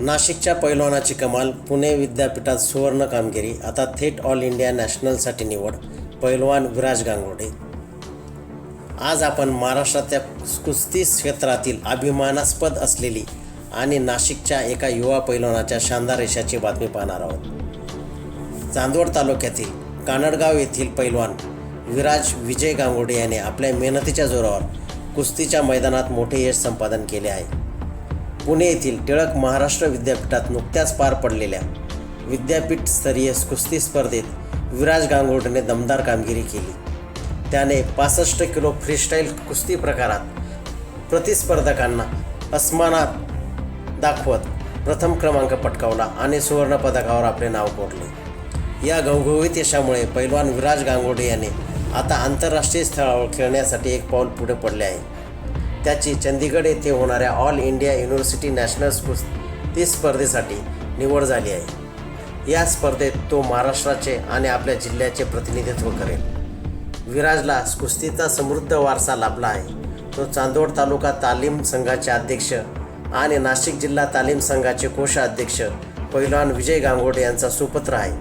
नाशिकच्या पैलवानाची कमाल पुणे विद्यापीठात सुवर्ण कामगिरी आता थेट ऑल इंडिया नॅशनलसाठी निवड पैलवान विराज गांगोडे आज आपण महाराष्ट्राच्या कुस्ती क्षेत्रातील अभिमानास्पद असलेली आणि नाशिकच्या एका युवा पैलवानाच्या शानदार यशाची बातमी पाहणार आहोत. चांदवड तालुक्यातील कानडगाव येथील पैलवान विराज विजय गांगोडे याने आपल्या मेहनतीच्या जोरावर कुस्तीच्या मैदानात मोठे यश संपादन केले आहे. पुणे येथील टिळक महाराष्ट्र विद्यापीठात नुकत्याच पार पडलेल्या विद्यापीठ स्तरीय कुस्ती स्पर्धेत विराज गांगोडने दमदार कामगिरी केली. त्याने पासष्ट किलो फ्रीस्टाईल कुस्ती प्रकारात प्रतिस्पर्धकांना अस्मानात दाखवत प्रथम क्रमांक पटकावला आणि सुवर्णपदकावर आपले नाव कोरले. या घवघवीत यशामुळे पैलवान विराज गांगोडे याने आता आंतरराष्ट्रीय स्थळावर खेळण्यासाठी एक पाऊल पुढे पडले आहे. त्याची चंदीगड येथे होणाऱ्या ऑल इंडिया युनिव्हर्सिटी नॅशनल कुस्ती स्पर्धेसाठी निवड झाली आहे. या स्पर्धेत तो महाराष्ट्राचे आणि आपल्या जिल्ह्याचे प्रतिनिधित्व करेल. विराजला कुस्तीचा समृद्ध वारसा लाभला आहे. तो चांदोड तालुका तालीम संघाचे अध्यक्ष आणि नाशिक जिल्हा तालीम संघाचे कोषाध्यक्ष पैलवान विजय गांगोडे यांचा सुपुत्र आहे.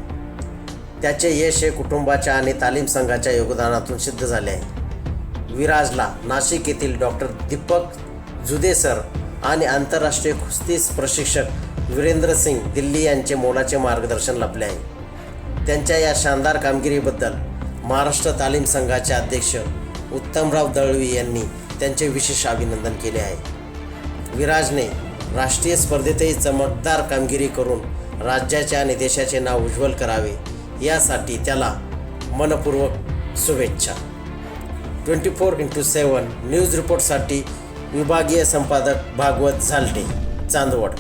त्याचे यश हे कुटुंबाच्या आणि तालीम संघाच्या योगदानातून सिद्ध झाले आहे. विराजला नाशिक येथील डॉक्टर दीपक जुदेसर आणि आंतरराष्ट्रीय कुस्ती प्रशिक्षक वीरेंद्र सिंग दिल्ली यांचे मोलाचे मार्गदर्शन लाभले आहे. त्यांच्या या शानदार कामगिरीबद्दल महाराष्ट्र तालीम संघाचे अध्यक्ष उत्तमराव दळवी यांनी त्यांचे विशेष अभिनंदन केले आहे. विराजने राष्ट्रीय स्पर्धेतही चमकदार कामगिरी करून राज्याचे आणि देशाचे नाव उज्ज्वल करावे यासाठी त्याला मनपूर्वक शुभेच्छा. Twenty four into seven news रिपोर्टसाठी विभागीय संपादक भागवत झालटे चांदवड.